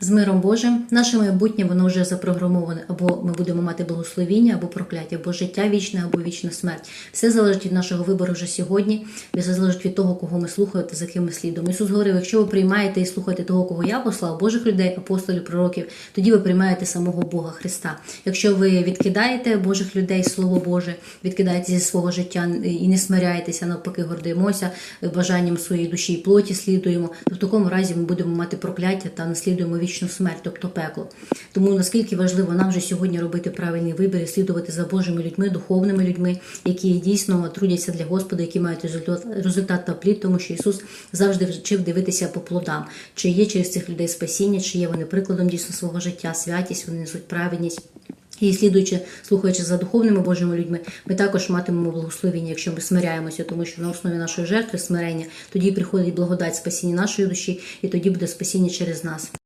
З миром Божим наше майбутнє воно вже запрограмоване, або ми будемо мати благословіння, або прокляття, або життя вічне, або вічна смерть. Все залежить від нашого вибору вже сьогодні, все залежить від того, кого ми слухаємо та за ким ми слідуємо. Ісус говорив, якщо ви приймаєте і слухаєте того, кого я послав, Божих людей, апостолів, пророків, тоді ви приймаєте самого Бога Христа. Якщо ви відкидаєте Божих людей, Слово Боже, відкидаєте зі свого життя і не смиряєтеся, навпаки, гордимося бажанням своєї душі і плоті слідуємо, то в такому разі ми будемо мати прокляття та наслідуємо вічну смерть, тобто пекло. Тому наскільки важливо нам вже сьогодні робити правильний вибір і слідувати за Божими людьми, духовними людьми, які дійсно трудяться для Господа, які мають результат, результат та плід, тому що Ісус завжди вчив дивитися по плодам, чи є через цих людей спасіння, чи є вони прикладом дійсно свого життя, святість, вони несуть праведність. І слідуючи, слухаючи за духовними Божими людьми, ми також матимемо благословення, якщо ми смиряємося, тому що на основі нашої жертви смирення тоді приходить благодать спасіння нашої душі, і тоді буде спасіння через нас.